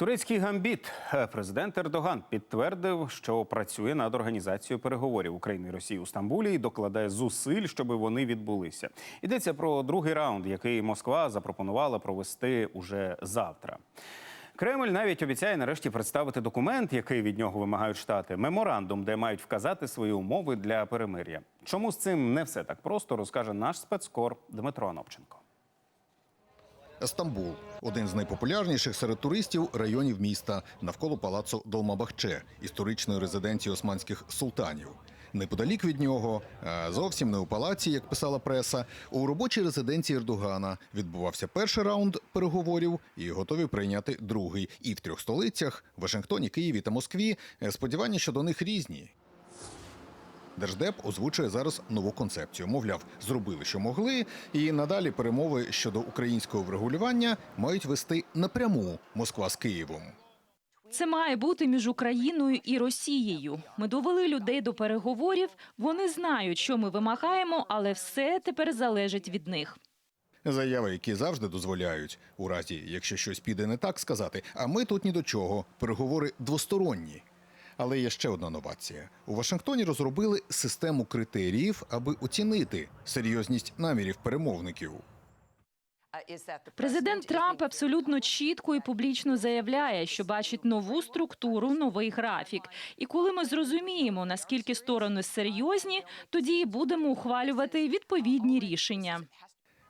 Турецький гамбіт. Президент Ердоган підтвердив, що працює над організацією переговорів України і Росії у Стамбулі і докладає зусиль, щоб вони відбулися. Йдеться про другий раунд, який Москва запропонувала провести уже завтра. Кремль навіть обіцяє нарешті представити документ, який від нього вимагають штати, меморандум, де мають вказати свої умови для перемир'я. Чому з цим не все так просто, розкаже наш спецкор Дмитро Анопченко. Стамбул один з найпопулярніших серед туристів районів міста навколо палацу Долмабахче, історичної резиденції османських султанів. Неподалік від нього, зовсім не у палаці, як писала преса, у робочій резиденції Ердогана відбувався перший раунд переговорів і готові прийняти другий. І в трьох столицях Вашингтоні, Києві та Москві сподівання щодо них різні. Держдеп озвучує зараз нову концепцію. Мовляв, зробили, що могли, і надалі перемови щодо українського врегулювання мають вести напряму Москва з Києвом. Це має бути між Україною і Росією. Ми довели людей до переговорів. Вони знають, що ми вимагаємо, але все тепер залежить від них. Заяви, які завжди дозволяють, у разі, якщо щось піде не так, сказати, а ми тут ні до чого. Переговори двосторонні. Але є ще одна новація. У Вашингтоні розробили систему критеріїв, аби оцінити серйозність намірів перемовників. Президент Трамп абсолютно чітко і публічно заявляє, що бачить нову структуру, новий графік. І коли ми зрозуміємо, наскільки сторони серйозні, тоді і будемо ухвалювати відповідні рішення.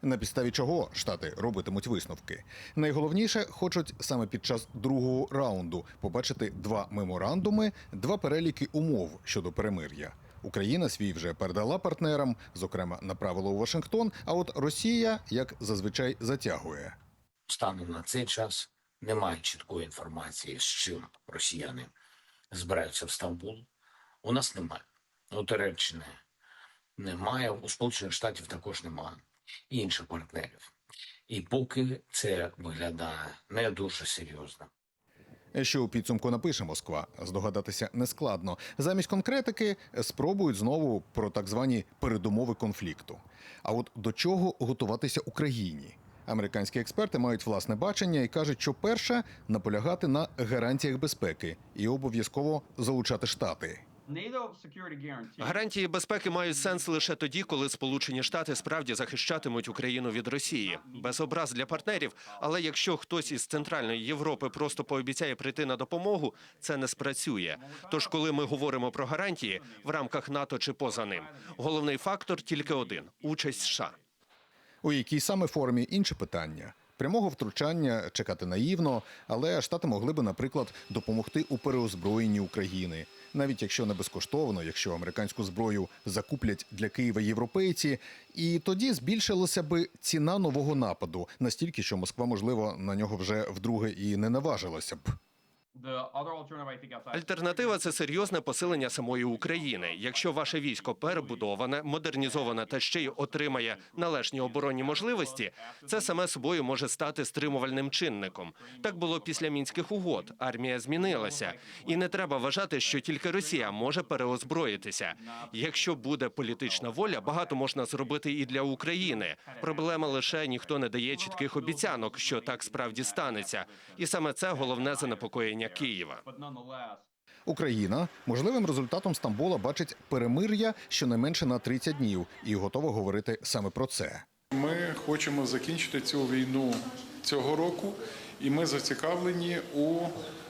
На підставі чого штати робитимуть висновки. Найголовніше хочуть саме під час другого раунду побачити два меморандуми, два переліки умов щодо перемир'я. Україна свій вже передала партнерам, зокрема направила у Вашингтон. А от Росія, як зазвичай, затягує. станом на цей час немає чіткої інформації, з чим росіяни збираються в Стамбул. У нас немає. У Туреччини немає, у Сполучених Штатів також немає інших партнерів. І поки це виглядає не дуже серйозно. Що у підсумку напише Москва, здогадатися нескладно. Замість конкретики спробують знову про так звані передумови конфлікту. А от до чого готуватися Україні? Американські експерти мають власне бачення і кажуть, що перше наполягати на гарантіях безпеки і обов'язково залучати штати. Гарантії безпеки мають сенс лише тоді, коли Сполучені Штати справді захищатимуть Україну від Росії. Без образ для партнерів. Але якщо хтось із центральної Європи просто пообіцяє прийти на допомогу, це не спрацює. Тож, коли ми говоримо про гарантії в рамках НАТО чи поза ним, головний фактор тільки один участь США. У якій саме формі інше питання. Прямого втручання чекати наївно, але штати могли би, наприклад, допомогти у переозброєнні України, навіть якщо не безкоштовно, якщо американську зброю закуплять для Києва європейці, і тоді збільшилася би ціна нового нападу настільки, що Москва, можливо, на нього вже вдруге і не наважилася б. Альтернатива це серйозне посилення самої України. Якщо ваше військо перебудоване, модернізоване та ще й отримає належні оборонні можливості, це саме собою може стати стримувальним чинником. Так було після мінських угод. Армія змінилася, і не треба вважати, що тільки Росія може переозброїтися. Якщо буде політична воля, багато можна зробити і для України. Проблема лише ніхто не дає чітких обіцянок, що так справді станеться, і саме це головне занепокоєння Києва. Україна можливим результатом Стамбула бачить перемир'я щонайменше на 30 днів і готова говорити саме про це. Ми хочемо закінчити цю війну цього року, і ми зацікавлені у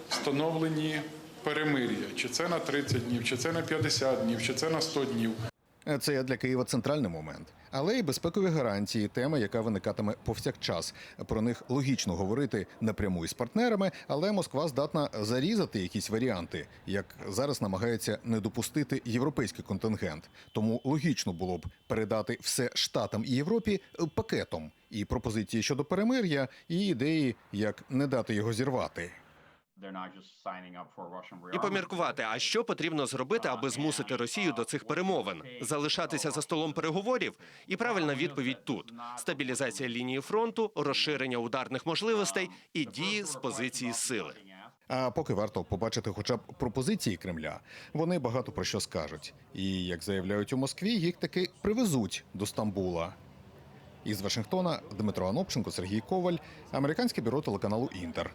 встановленні перемир'я. Чи це на 30 днів, чи це на 50 днів, чи це на 100 днів. Це є для Києва центральний момент, але й безпекові гарантії, тема, яка виникатиме повсякчас. Про них логічно говорити напряму із партнерами, але Москва здатна зарізати якісь варіанти, як зараз намагається не допустити європейський контингент. Тому логічно було б передати все штатам і Європі пакетом і пропозиції щодо перемир'я, і ідеї, як не дати його зірвати. І поміркувати, а що потрібно зробити, аби змусити Росію до цих перемовин, залишатися за столом переговорів. І правильна відповідь тут: стабілізація лінії фронту, розширення ударних можливостей і дії з позиції сили. А поки варто побачити хоча б пропозиції Кремля. Вони багато про що скажуть. І як заявляють у Москві, їх таки привезуть до Стамбула. Із Вашингтона Дмитро Анопченко, Сергій Коваль, американське бюро телеканалу Інтер.